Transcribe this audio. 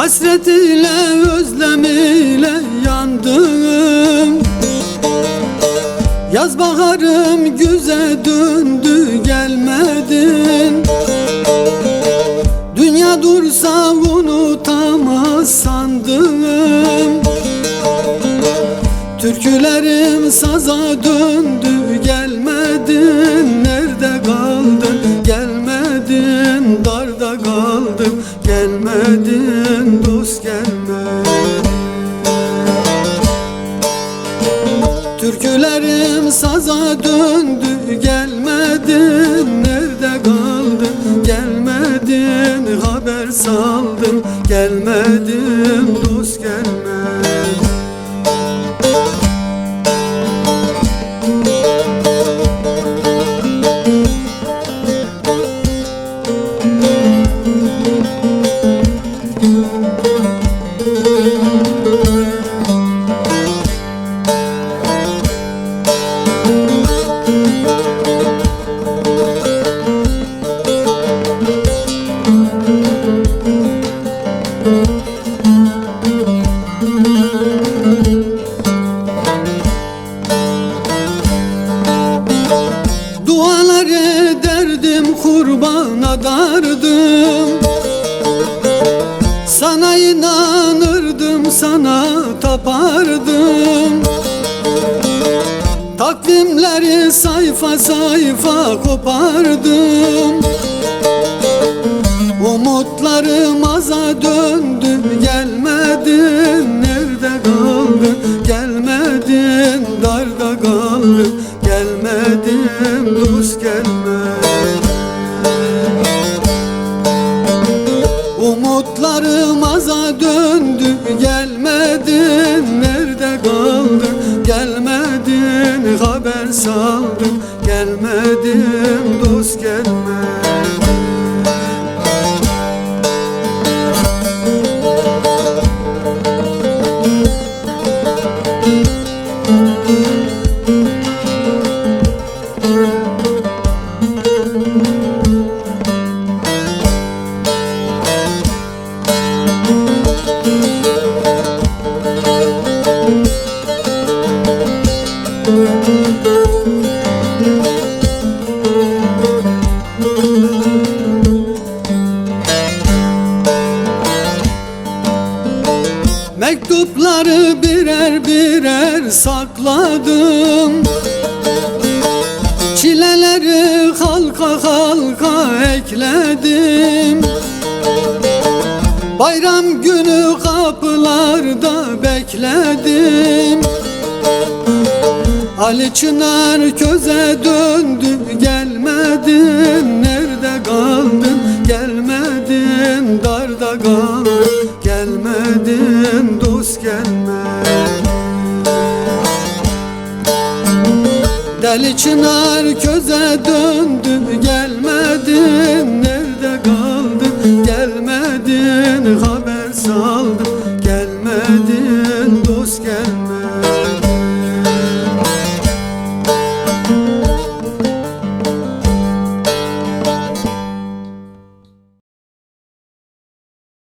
Hasret ile özlem ile yandım. Yaz baharım güze döndü gelmedin. Dünya dursa unutamaz sandım. Türkülerim saza döndü gelmedin Türkülerim saza döndü gelmedin. Nerede kaldın? Gelmedin Haber saldım. Gelmedin ederdim kurbana dardım. Sana inanırdım sana tapardım. Takvimleri sayfa sayfa kopardım. Umutlarım aza döndü gelmedin Nerede kaldın? Gelmedin Darda kaldım gelmedin Dost gelmedin Umutlarım aza döndü gelmedin Nerede kaldın? Gelmedin Haber saldım gelmedin Dost gelmedin Mektupları birer birer sakladım. Çileleri halka halka ekledim. Bayram günü kapılarda bekledim. Ali Çınar köze döndü gelmedin. Nerede kaldın? Gelmedin Darda kaldın gelme Deli çınar köze döndüm gelmedin Nerede kaldın? Gelmedin haber sağ